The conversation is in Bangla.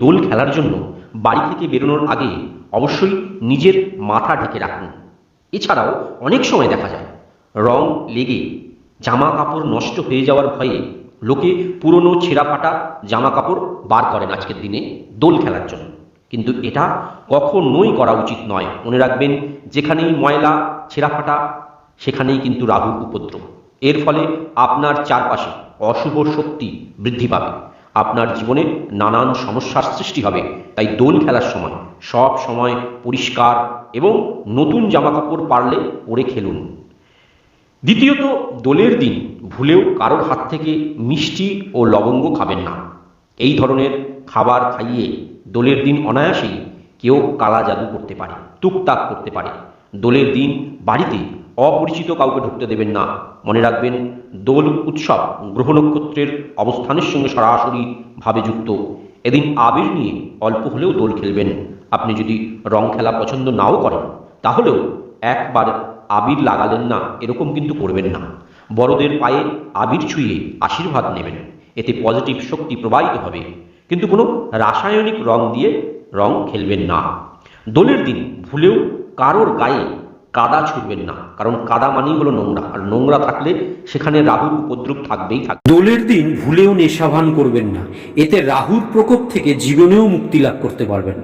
দোল খেলার জন্য বাড়ি থেকে বেরোনোর আগে অবশ্যই নিজের মাথা ঢেকে রাখুন। এছাড়াও অনেক সময় দেখা যায়, রং লেগে জামা কাপড় নষ্ট হয়ে যাওয়ার ভয়ে লোকে পুরনো ছেঁড়া ফাটা জামা কাপড় বার করেন আজকের দিনে দোল খেলার জন্য। কিন্তু এটা কখনোই করা উচিত নয়। মনে রাখবেন, যেখানেই ময়লা ছেঁড়া ফাটা সেখানেই কিন্তু রাহুর উপদ্রব। এর ফলে আপনার চারপাশে অশুভ শক্তি বৃদ্ধি পাবে। আপনার জীবনে নানান সমস্যার সৃষ্টি হবে। তাই দোল খেলার সময়, সব সময় পরিষ্কার এবং নতুন জামাকাপড় পারলে পরে খেলুন। দ্বিতীয়ত, দোলের দিন ভুলেও কারোর হাত থেকে মিষ্টি ও লবঙ্গ খাবেন না। এই ধরনের খাবার খাইয়ে দোলের দিন অনায়াসেই কেউ কালা জাদু করতে পারে, টুকটাক করতে পারে। দোলের দিন বাড়িতে অপরিচিত কাউকে ঢুকতে দেবেন না। মনে রাখবেন, দোল উৎসব গ্রহ নক্ষত্রের অবস্থানের সঙ্গে সরাসরি ভাবে যুক্ত। এদিন আবির নিয়ে অল্প হলেও দোল খেলবেন। আপনি যদি রং খেলা পছন্দ নাও করেন, তাহলেও একবার আবির লাগালেন না, এরকম কিন্তু করবেন না। বড়দের পায়ে আবির ছুঁয়ে আশীর্বাদ নেবেন। এতে পজিটিভ শক্তি প্রবাহিত হবে। কিন্তু কোনো রাসায়নিক রং দিয়ে রং খেলবেন না। দোলের দিন ভুলেও কারোর গায়ে কাদা ছুটবেন না। কারণ কাদা মানেই হলো নোংরা। আর নোংরা থাকলে সেখানে রাহুর উপদ্রব থাকবেই থাকবে। দোলের দিন ভুলেও নেশাভান করবেন না। এতে রাহুর প্রকোপ থেকে জীবনেও মুক্তি লাভ করতে পারবেন